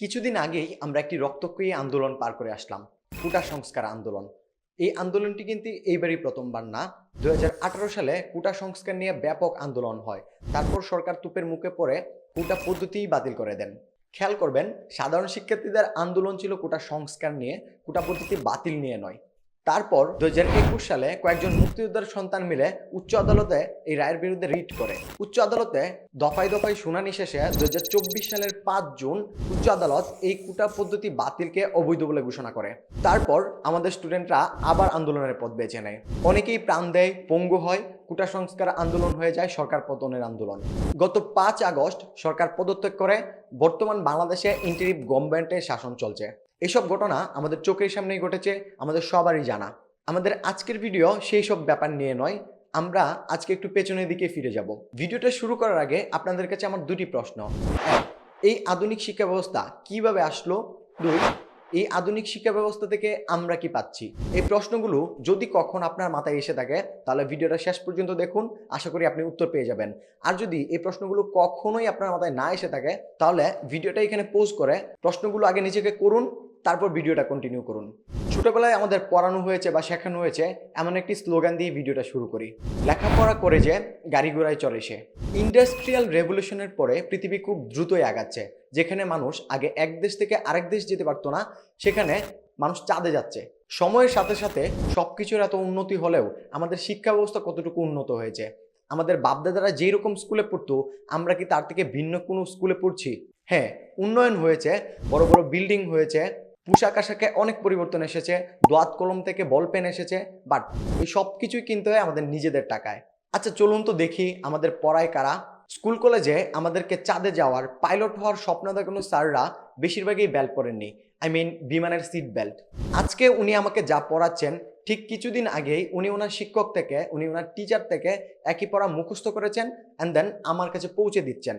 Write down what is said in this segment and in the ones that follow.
কিছুদিন আগেই আমরা একটি রক্তক্ষয়ী আন্দোলন পার করে আসলাম, কুটা সংস্কার আন্দোলন। এই আন্দোলনটি কিন্তু এইবারই প্রথমবার না। দু হাজার আঠেরো সালে কুটা সংস্কার নিয়ে ব্যাপক আন্দোলন হয়। তারপর সরকার তুপের মুখে পড়ে কুটা পদ্ধতিই বাতিল করে দেন। খেয়াল করবেন, সাধারণ শিক্ষার্থীদের আন্দোলন ছিল কুটা সংস্কার নিয়ে, কুটা পদ্ধতি বাতিল নিয়ে নয়। তারপর দুহাজার একুশ সালে কয়েকজন মুক্তিযোদ্ধার সন্তান মিলে উচ্চ আদালতে এই রায়ের বিরুদ্ধে রিট করে। উচ্চ আদালতে দফায় দফায় শুনানি শেষে দুই হাজার চব্বিশ সালের পাঁচ জুন উচ্চ আদালত এই কুটা পদ্ধতি বাতিলকে অবৈধ বলে ঘোষণা করে। তারপর আমাদের স্টুডেন্টরা আবার আন্দোলনের পথ বেছে নেয়। অনেকেই প্রাণ দেয়, পঙ্গু হয়, কুটা সংস্কার আন্দোলন হয়ে যায়, সরকার পতনের আন্দোলন। গত পাঁচ আগস্ট সরকার পদত্যাগ করে বর্তমান বাংলাদেশে ইন্টারিম গভর্নমেন্টের শাসন চলছে। এসব ঘটনা আমাদের চোখের সামনেই ঘটেছে, আমাদের সবারই জানা। আমাদের আজকের ভিডিও সেই সব ব্যাপার নিয়ে নয়, আমরা আজকে একটু পেছনের দিকে ফিরে যাব। ভিডিওটা শুরু করার আগে আপনাদের কাছে আমার দুটি প্রশ্ন। এক, এই আধুনিক শিক্ষা ব্যবস্থা কীভাবে আসলো? দুই, এই আধুনিক শিক্ষা ব্যবস্থা থেকে আমরা কি পাচ্ছি? এই প্রশ্নগুলো যদি কখন আপনার মাথায় এসে থাকে, তাহলে ভিডিওটা শেষ পর্যন্ত দেখুন, আশা করি আপনি উত্তর পেয়ে যাবেন। আর যদি এই প্রশ্নগুলো কখনোই আপনার মাথায় না এসে থাকে, তাহলে ভিডিওটা এখানে পোস্ট করে, প্রশ্নগুলো আগে নিজেকে করুন তারপর ভিডিওটা কন্টিনিউ করুন। ছোটবেলায় আমাদের পড়ানো হয়েছে বা শেখানো হয়েছে এমন একটি স্লোগান দিয়ে ভিডিওটা শুরু করি। লেখাপড়া করে যে গাড়ি ঘোড়ায় চড়ে সে। ইন্ডাস্ট্রিয়াল রেভলিউশনের পরে পৃথিবী খুব দ্রুতই আগাচ্ছে, যেখানে মানুষ আগে এক দেশ থেকে আরেক দেশ যেতে পারতো না, সেখানে মানুষ চাঁদে যাচ্ছে। সময়ের সাথে সাথে সব কিছুর এত উন্নতি হলেও আমাদের শিক্ষা ব্যবস্থা কতটুকু উন্নত হয়েছে? আমাদের বাপদাদারা যেই রকম স্কুলে পড়তো, আমরা কি তার থেকে ভিন্ন কোনো স্কুলে পড়ছি? হ্যাঁ উন্নয়ন হয়েছে, বড় বড় বিল্ডিং হয়েছে পোশাক আশাকে অনেক পরিবর্তন এসেছে দোয়াত কলম থেকে বল পেন এসেছে বাট এই সব কিছুই কিনতে হয় আমাদের নিজেদের টাকায়। আচ্ছা চলুন তো দেখি আমাদের পড়ায় কারা। স্কুল কলেজে আমাদেরকে চাঁদে যাওয়ার পাইলট হওয়ার স্বপ্ন দেখানো স্যাররা বেশিরভাগই বেল্ট পরেননি আই মিন বিমানের সিট বেল্ট আজকে উনি আমাকে যা পড়াচ্ছেন, ঠিক কিছুদিন আগেই উনি ওনার শিক্ষক থেকে, উনি ওনার টিচার থেকে একই পড়া মুখস্থ করেছেন অ্যান্ড দেন আমার কাছে পৌঁছে দিচ্ছেন।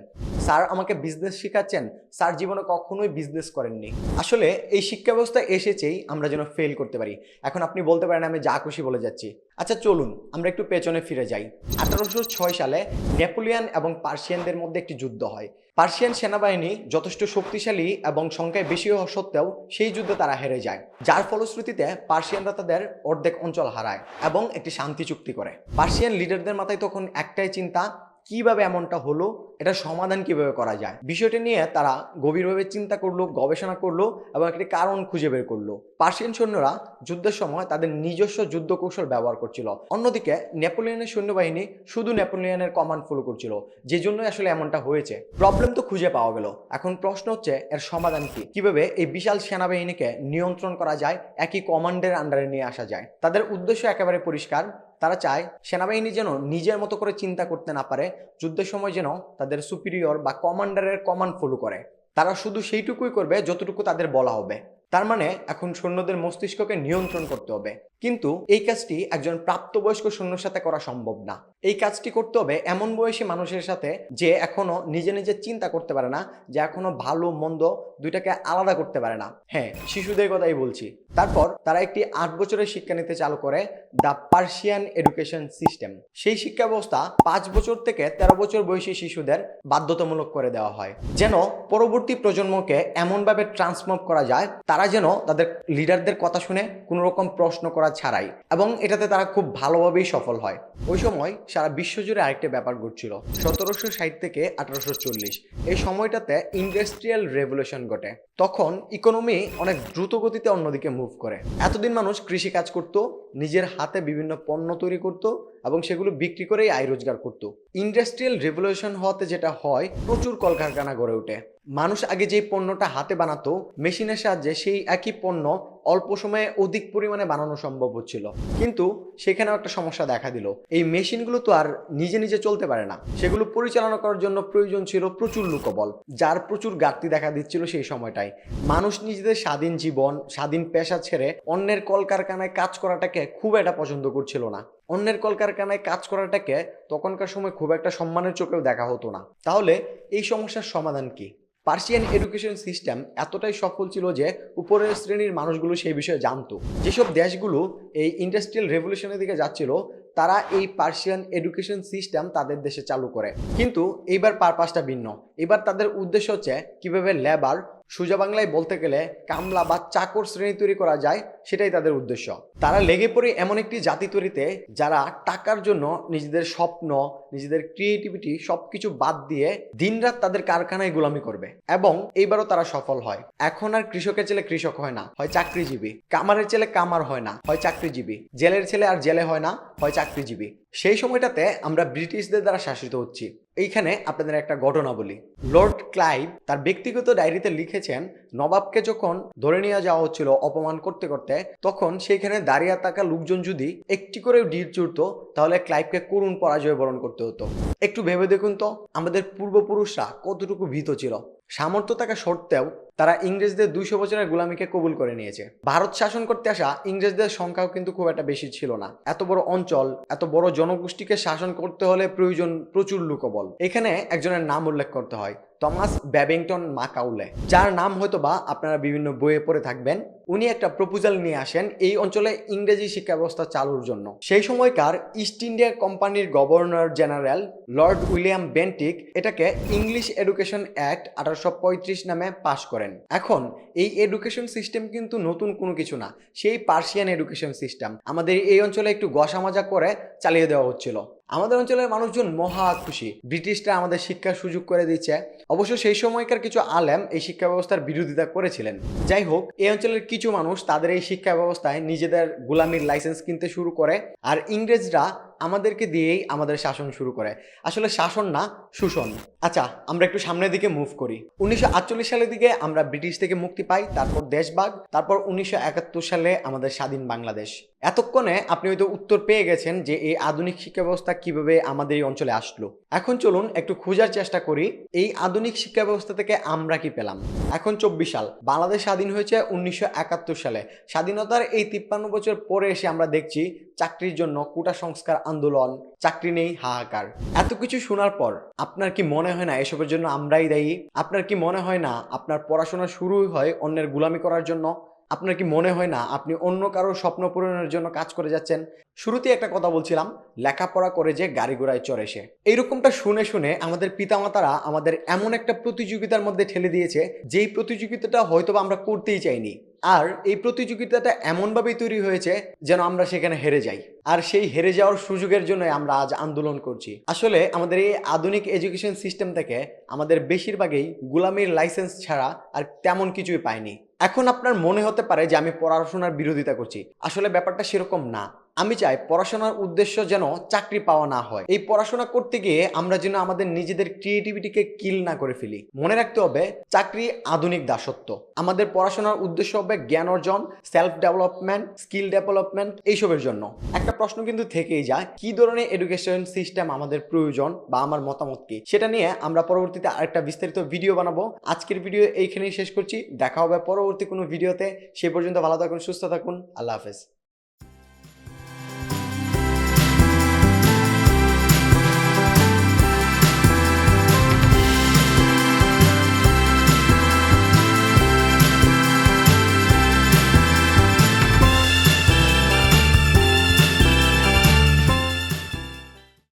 স্যার আমাকে বিজনেস শেখাচ্ছেন, স্যার জীবনে কখনোই বিজনেস করেননি। আসলে এই শিক্ষা ব্যবস্থা এসেছেই আমরা যেন ফেল করতে পারি। এখন আপনি বলতে পারেন আমি যা খুশি বলে যাচ্ছি। আচ্ছা চলুন, আমরা একটু পেছনে ফিরে যাই। আঠারোশো ছয় সালে নেপোলিয়ান এবং পার্সিয়ানদের মধ্যে একটি যুদ্ধ হয়। পার্সিয়ান সেনাবাহিনী যথেষ্ট শক্তিশালী এবং সংখ্যায় বেশি হওয়া সত্ত্বেও সেই যুদ্ধে তারা হেরে যায়। যার ফলশ্রুতিতে পার্সিয়ানরা তাদের অর্ধেক অঞ্চল হারায় এবং একটি শান্তি চুক্তি করে। পার্সিয়ান লিডারদের মাথায় তখন একটাই চিন্তা কীভাবে এমনটা হলো এটা সমাধান কীভাবে করা যায়? বিষয়টি নিয়ে তারা গভীরভাবে চিন্তা করল, গবেষণা করল এবং একটি কারণ খুঁজে বের করল। পার্সিয়ান সৈন্যরা যুদ্ধের সময় তাদের নিজস্ব যুদ্ধ কৌশল ব্যবহার করছিল। অন্যদিকে নেপোলিয়নের সৈন্যবাহিনী শুধু নেপোলিয়নের কমান্ড ফলো করছিল, যে জন্যই আসলে এমনটা হয়েছে। প্রবলেম তো খুঁজে পাওয়া গেল। এখন প্রশ্ন হচ্ছে, এর সমাধান কি? কীভাবে এই বিশাল সেনাবাহিনীকে নিয়ন্ত্রণ করা যায়, একই কমান্ডের আন্ডারে নিয়ে আসা যায়? তাদের উদ্দেশ্য একেবারে পরিষ্কার তারা চায় সেনাবাহিনী যেন নিজের মতো করে চিন্তা করতে না পারে, যুদ্ধের সময় যেন তাদের সুপিরিয়র বা কমান্ডারের কমান্ড ফলো করে। তারা শুধু সেইটুকুই করবে যতটুকু তাদের বলা হবে। তার মানে এখন সৈন্যদের মস্তিষ্ককে নিয়ন্ত্রণ করতে হবে। কিন্তু এই কাজটি একজন প্রাপ্তবয়স্ক সৈন্যর সাথে করা সম্ভব না। এই কাজটি করতে হবে এমন বয়সী মানুষের সাথে যে এখনও নিজে নিজে চিন্তা করতে পারে না, যে এখনও ভালো, মন্দ দুইটাকে আলাদা করতে পারে না। হ্যাঁ শিশুদের কথাই বলছি। তারপর তারা একটি আট বছরের শিক্ষা নিতে চালু করে দ্য পার্সিয়ান এডুকেশন সিস্টেম। সেই শিক্ষা ব্যবস্থা পাঁচ বছর থেকে তেরো বছর বয়সী শিশুদের বাধ্যতামূলক করে দেওয়া হয়। যেন পরবর্তী প্রজন্মকে এমনভাবে ট্রান্সফর্ম করা যায়, তারা যেন তাদের লিডারদের কথা শুনে কোনো রকম প্রশ্ন করা ছাড়াই এবং এটাতে তারা খুব ভালোভাবেই সফল হয়। ওই সময় সারা বিশ্বজুড়ে আরেকটা ব্যাপার ঘটছিল। সতেরোশো ষাট থেকে আঠারোশো চল্লিশ এই সময়টাতে ইন্ডাস্ট্রিয়াল রেভলিউশন ঘটে। তখন ইকোনমি অনেক দ্রুত গতিতে অন্যদিকে মুভ করে। এতদিন মানুষ কৃষি কাজ করত, নিজের হাতে বিভিন্ন পণ্য তৈরি করত এবং সেগুলো বিক্রি করেই আয় রোজগার করতো। ইন্ডাস্ট্রিয়াল রেভলিউশন হওয়াতে যেটা হয়, প্রচুর কলকারখানা গড়ে ওঠে। মানুষ আগে যেই পণ্যটা হাতে বানাতো, মেশিনের সাহায্যে সেই একই পণ্য অল্প সময়ে অধিক পরিমাণে বানানো সম্ভব হচ্ছিল। কিন্তু সেখানেও একটা সমস্যা দেখা দিল। এই মেশিনগুলো তো আর নিজে নিজে চলতে পারে না। সেগুলো পরিচালনা করার জন্য প্রয়োজন ছিল প্রচুর লোকবল। যার প্রচুর ঘাটতি দেখা দিচ্ছিল সেই সময়টায়। মানুষ নিজেদের স্বাধীন জীবন, স্বাধীন পেশা ছেড়ে অন্যের কলকারখানায় কাজ করাটাকে খুব একটা পছন্দ করছিল না। অন্যের কলকারখানায় কাজ করাটাকে তখনকার সময় খুব একটা সম্মানের চোখেও দেখা হতো না। তাহলে এই সমস্যার সমাধান কি? পার্সিয়ান এডুকেশন সিস্টেম এতটাই সফল ছিল যে উপরের শ্রেণির মানুষগুলো সেই বিষয়ে জানতো। যেসব দেশগুলো এই ইন্ডাস্ট্রিয়াল রেভলিউশনের দিকে যাচ্ছিল, তারা এই পার্সিয়ান এডুকেশন সিস্টেম তাদের দেশে চালু করে। কিন্তু এইবার পারপাসটা ভিন্ন। এবার তাদের উদ্দেশ্য হচ্ছে কীভাবে লেবার সোজা বাংলায় বলতে গেলে কামলা বা চাকর শ্রেণি তৈরি করা যায়, সেটাই তাদের উদ্দেশ্য। তারা লেগে পড়ে এমন একটি জাতি তৈরিতে যারা টাকার জন্য নিজেদের স্বপ্ন, নিজেদের ক্রিয়েটিভিটি সবকিছু বাদ দিয়ে দিনরাত তাদের কারখানায় গোলামি করবে এবং এইবারও তারা সফল হয়। এখন আর কৃষকের ছেলে কৃষক হয় না, হয় চাকরিজীবী। কামারের ছেলে কামার হয় না, হয় চাকরিজীবী। জেলের ছেলে আর জেলে হয় না, হয় চাকরিজীবী। সেই সময়টাতে আমরা ব্রিটিশদের দ্বারা শাসিত হচ্ছি। এইখানে আপনাদের একটা ঘটনা বলি। লর্ড ক্লাইভ তার ব্যক্তিগত ডায়েরিতে লিখেছেন, নবাবকে যখন ধরে নিয়ে যাওয়া হচ্ছিল অপমান করতে করতে, তখন সেইখানে দাঁড়িয়ে থাকা লোকজন যদি একটি করে ডিল চুরত, তাহলে ক্লাইভকে করুণ পরাজয় বরণ করতে হতো। একটু ভেবে দেখুন তো, আমাদের পূর্বপুরুষরা কতটুকু ভীত ছিল। সামর্থ্য থাকা সত্ত্বেও তারা ইংরেজদের দুইশো বছরের গোলামিকে কবুল করে নিয়েছে। ভারত শাসন করতে আসা ইংরেজদের সংখ্যাও কিন্তু খুব একটা বেশি ছিল না। এত বড় অঞ্চল, এত বড় জনগোষ্ঠীকে শাসন করতে হলে প্রয়োজন প্রচুর লোকবল। এখানে একজনের নাম উল্লেখ করতে হয় টমাস ব্যাবিংটন মাকাউলে যার নাম হয়তো বা আপনারা বিভিন্ন বইয়ে পড়ে থাকবেন। উনি একটা প্রপোজাল নিয়ে আসেন এই অঞ্চলে ইংরেজি শিক্ষা ব্যবস্থা চালুর জন্য। সেই সময়কার ইস্ট ইন্ডিয়া কোম্পানির governor general lord William Bentinck এটাকে ইংলিশ এডুকেশন অ্যাক্ট আঠারোশো পঁয়ত্রিশ নামে পাশ করেন। এখন এই এডুকেশন সিস্টেম কিন্তু নতুন কোনো কিছু না, সেই পার্সিয়ান এডুকেশন সিস্টেম আমাদের এই অঞ্চলে একটু গসামাজা করে চালিয়ে দেওয়া হচ্ছিল। আমাদের অঞ্চলের মানুষজন মহা খুশি। ব্রিটিশরা আমাদের শিক্ষার সুযোগ করে দিচ্ছে অবশ্য সেই সময়কার কিছু আলেম এই শিক্ষা ব্যবস্থার বিরোধিতা করেছিলেন। যাই হোক, এই অঞ্চলের কিছু মানুষ তাদের এই শিক্ষা ব্যবস্থায় নিজেদের গোলামির লাইসেন্স কিনতে শুরু করে। আর ইংরেজরা আমাদেরকে দিয়েই আমাদের শাসন শুরু করে। আসলে শাসন না, শোষণ। আচ্ছা আমরা একটু সামনের দিকে মুভ করি। উনিশশো আটচল্লিশ সালের দিকে আমরা ব্রিটিশ থেকে মুক্তি পাই, তারপর দেশভাগ, তারপর উনিশশো একাত্তর সালে আমাদের স্বাধীন বাংলাদেশ। এতক্ষণে আপনি হয়তো উত্তর পেয়ে গেছেন যে এই আধুনিক শিক্ষা ব্যবস্থা কীভাবে আমাদের এই অঞ্চলে আসলো। এখন চলুন একটু খোঁজার চেষ্টা করি, এই আধুনিক শিক্ষা ব্যবস্থা থেকে আমরা কি পেলাম? এখন চব্বিশ সাল, বাংলাদেশ স্বাধীন হয়েছে উনিশশো একাত্তর সালে। স্বাধীনতার এই তিপ্পান্ন বছর পরে এসে আমরা দেখছি, চাকরির জন্য কোটা সংস্কার আন্দোলন, চাকরি নেই, হাহাকার। এত কিছু শোনার পর আপনার কি মনে হয় না এসবের জন্য আমরাই দায়ী? আপনার কি মনে হয় না আপনার পড়াশোনা শুরু হয় অন্যের গুলামি করার জন্য? আপনার কি মনে হয় না আপনি অন্য কারোর স্বপ্ন পূরণের জন্য কাজ করে যাচ্ছেন? শুরুতে একটা কথা বলছিলাম, লেখাপড়া করে যে গাড়ি ঘোড়ায় চড়ে সে। এইরকমটা শুনে শুনে আমাদের পিতামাতারা আমাদের এমন একটা প্রতিযোগিতার মধ্যে ঠেলে দিয়েছে, যেই প্রতিযোগিতাটা হয়তো আমরা করতেই চাইনি। আর এই প্রতিযোগিতাটা এমনভাবেই তৈরি হয়েছে যেন আমরা সেখানে হেরে যাই। আর সেই হেরে যাওয়ার সুযোগের জন্য আমরা আজ আন্দোলন করছি। আসলে আমাদের এই আধুনিক এডুকেশন সিস্টেম থেকে আমাদের বেশিরভাগই গুলামির লাইসেন্স ছাড়া আর তেমন কিছুই পাইনি এখন আপনার মনে হতে পারে যে আমি পড়াশোনার বিরোধিতা করছি। আসলে ব্যাপারটা সেরকম না। আমি চাই পড়াশোনার উদ্দেশ্য যেন চাকরি পাওয়া না হয়। এই পড়াশোনা করতে গিয়ে আমরা যেন আমাদের নিজেদের ক্রিয়েটিভিটিকে কিল না করে ফেলি। মনে রাখতে হবে, চাকরি আধুনিক দাসত্ব। আমাদের পড়াশোনার উদ্দেশ্য হবে জ্ঞান অর্জন সেলফ ডেভেলপমেন্ট স্কিল ডেভেলপমেন্ট এইসবের জন্য। একটা প্রশ্ন কিন্তু থেকেই যায়, কি ধরনের এডুকেশন সিস্টেম আমাদের প্রয়োজন বা আমার মতামত কি? সেটা নিয়ে আমরা পরবর্তীতে আরেকটা বিস্তারিত ভিডিও বানাবো। আজকের ভিডিও এইখানেই শেষ করছি। দেখা হবে পরবর্তী কোনো ভিডিওতে সে পর্যন্ত ভালো থাকুন, সুস্থ থাকুন। আল্লাহ হাফেজ।